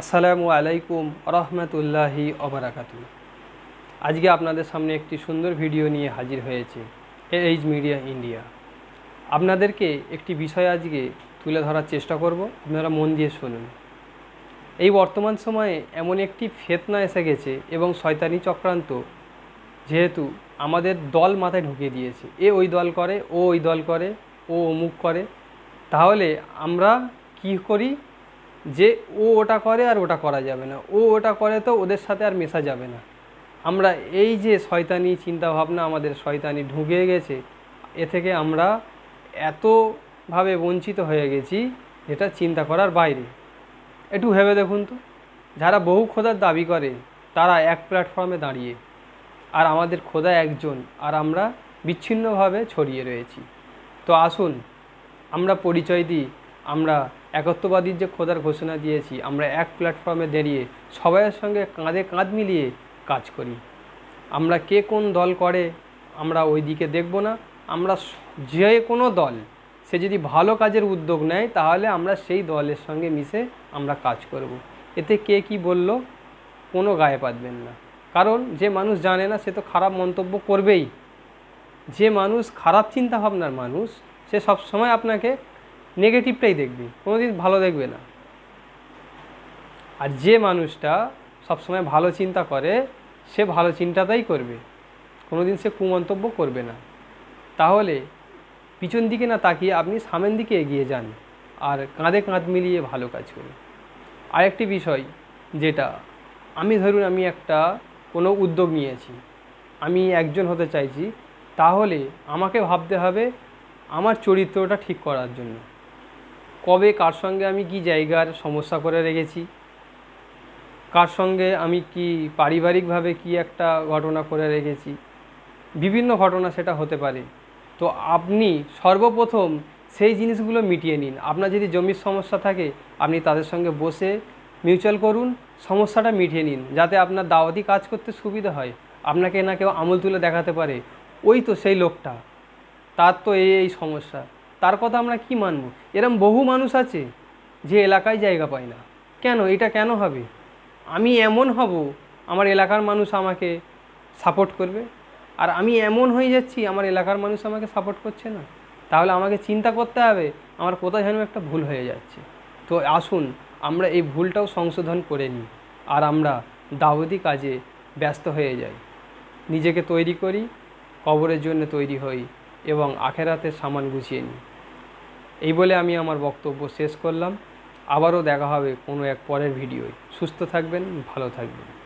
আসসালামু আলাইকুম রহমতুল্লাহি অবরাকাতু আজকে আপনাদের সামনে একটি সুন্দর ভিডিও নিয়ে হাজির হয়েছে এইচ মিডিয়া ইন্ডিয়া। আপনাদেরকে একটি বিষয় আজকে তুলে ধরার চেষ্টা করব, আপনারা মন দিয়ে শুনুন। এই বর্তমান সময়ে এমন একটি ফেতনা এসে গেছে এবং শয়তানি চক্রান্ত যেহেতু আমাদের দল মাথায় ঢুকিয়ে দিয়েছে। এ ওই দল করে, ও ওই দল করে, ও অমুক করে, তাহলে আমরা কি করি? যে ও ওটা করে আর ওটা করা যাবে না। ও ওটা করে তো ওদের সাথে আর মেশা যাবে না। আমরা এই যে শয়তানি চিন্তাভাবনা আমাদের শয়তানি ঢুকে গেছে, এ থেকে আমরা এতভাবে বঞ্চিত হয়ে গেছি যেটা চিন্তা করার বাইরে। একটু ভেবে দেখুন তো, যারা বহু খোদার দাবি করে, তারা এক প্ল্যাটফর্মে দাঁড়িয়ে, আর আমাদের খোদা একজন, আর আমরা বিচ্ছিন্নভাবে ছড়িয়ে রয়েছি। তো আসুন, আমরা পরিচয় দিই, আমরা একত্ববাদীর যে খোদার ঘোষণা দিয়েছি, আমরা এক প্ল্যাটফর্মে দাঁড়িয়ে সবাইয়ের সঙ্গে কাঁধে কাঁধ মিলিয়ে কাজ করি। আমরা কে কোন দল করে, আমরা ওই দিকে দেখব না। আমরা যে কোনো দল, সে যদি ভালো কাজের উদ্যোগ নেয়, তাহলে আমরা সেই দলের সঙ্গে মিশে আমরা কাজ করব। এতে কে কি বলল, কোনো গায়ে পাতবেন না। কারণ যে মানুষ জানে না, সে তো খারাপ মন্তব্য করবেই। যে মানুষ খারাপ চিন্তা ভাবনার মানুষ, সে সব সময় আপনাকে নেগেটিভটাই দেখবে, কোনোদিন ভালো দেখবে না। আর যে মানুষটা সবসময় ভালো চিন্তা করে, সে ভালো চিন্তাটাই করবে, কোনোদিন সে কুমন্তব্য করবে না। তাহলে পিছন দিকে না তাকিয়ে আপনি সামনের দিকে এগিয়ে যান আর কাঁধে কাঁধ মিলিয়ে ভালো কাজ করুন। আরেকটি বিষয় যেটা, আমি ধরুন আমি একটা, কোনো উদ্যোগ নিয়েছি, আমি একজন হতে চাইছি, তাহলে আমাকে ভাবতে হবে আমার চরিত্রটা ঠিক করার জন্য। কবে কার সঙ্গে আমি কি জায়গার সমস্যা করে রেখেছি? কার সঙ্গে আমি কি পারিবারিকভাবে কি একটা ঘটনা করে রেখেছি? বিভিন্ন ঘটনা সেটা হতে পারে। তো আপনি সর্বপ্রথম সেই জিনিসগুলো মিটিয়ে নিন। আপনার যদি জমির সমস্যা থাকে, আপনি তাদের সঙ্গে বসে মিউচুয়াল করুন, সমস্যাটা মিটিয়ে নিন, যাতে আপনার দাওয়াতি কাজ করতে সুবিধা হয়। আপনাকে না কেউ আমল তুলে দেখাতে পারে। ওই তো সেই লোকটা। তার তো এই এই সমস্যা। তার কথা আমরা কি মানব? এরম বহু মানুষ আছে যে এলাকায় জায়গা পায় না। কেন? এটা কেন হবে? আমি এমন হব, আমার এলাকার মানুষ আমাকে সাপোর্ট করবে? আর আমি এমন হয়ে যাচ্ছি, আমার এলাকার মানুষ আমাকে সাপোর্ট করছে না? তাহলে আমাকে চিন্তা করতে হবে, আমার কোথায় যেন একটা ভুল হয়ে যাচ্ছে। তো আসুন, আমরা এই ভুলটাও সংশোধন করে নিই, আর আমরা দাওয়াতি কাজে ব্যস্ত হয়ে যাই। নিজেকে তৈরি করি, কবরের জন্য তৈরি হই, এবং আখেরাতের সামান গুছিয়ে নিই। এই বলে আমি আমার বক্তব্য শেষ করলাম। আবারও দেখা হবে কোনো এক পরের ভিডিওয়। সুস্থ থাকবেন, ভালো থাকবেন।